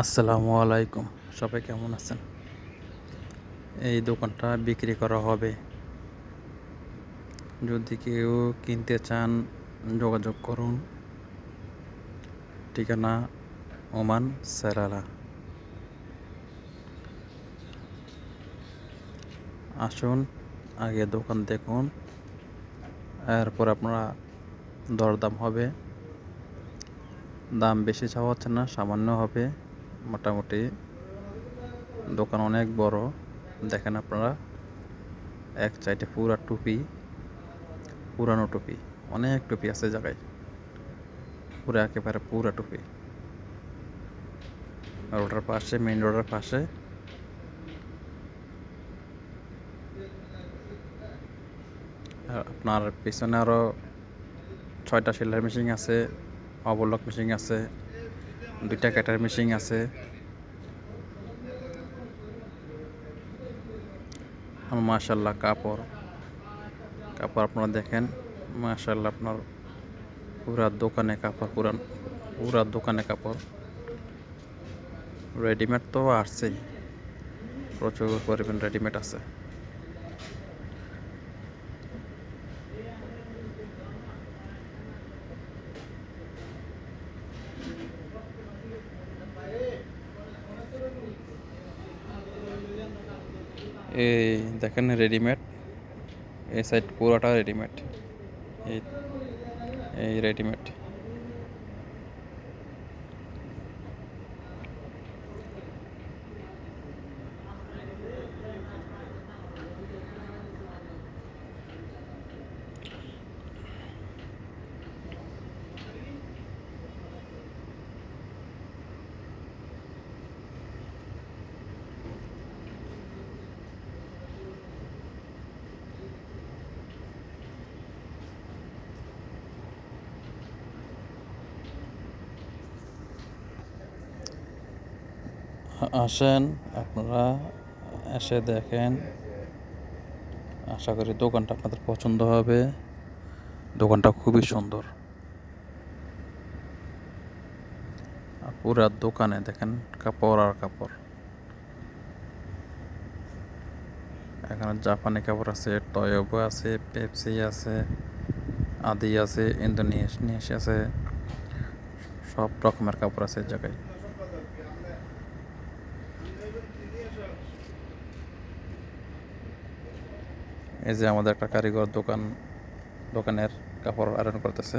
আসসালামু আলাইকুম। সবাই কেমন আছেন? এই দোকানটা বিক্রি করা হবে। যদি কেউ কিনতে চান, যোগাযোগ করুন। ঠিকানা ওমান সেরালা। আসুন, আগে দোকান দেখুন। এরপর আপনারা দরদাম হবে। দাম বেশি চাওয়া হচ্ছে না, সামান্য হবে। মোটামুটি দোকান অনেক বড়। দেখেন আপনারা, এক সাইডে পুরা টুপি, পুরানো টুপি, অনেক টুপি আছে জায়গায়। পুরো একেবারে পুরা টুপি। রোডের পাশে মেইন রোডের পাশে। আপনার পিছনে আরও ছয়টা সেলাই মেশিন আছে অবলক মেশিন আছে। দুইটা কাটার মেশিন আছে। মাশাল্লাহ কাপড়। কাপড় আপনারা দেখেন মাশাল্লাহ আপনার পুরা দোকানে কাপড় পুরান পুরা দোকানে কাপড়। রেডিমেড তো আসছেই প্রচুর পরিমাণ রেডিমেড আছে। এই দেখেন রেডিমেড এই সাইড পুরোটা রেডিমেড এই এই রেডিমেড আসেন, আপনারা এসে দেখেন। আশা করি দোকানটা আপনাদের পছন্দ হবে। দোকানটা খুবই সুন্দর। পুরা দোকানে দেখেন কাপড় আর কাপড়। এখানে জাপানি কাপড় আছে, টয়বো আছে, পেপসি আছে, আদি আছে ইন্দোনেশিয়া আছে, সব রকমের কাপড় আছে জায়গায়। এই যে আমাদের একটা কারিগর দোকান দোকানের কাপড় আয়রন করতেছে।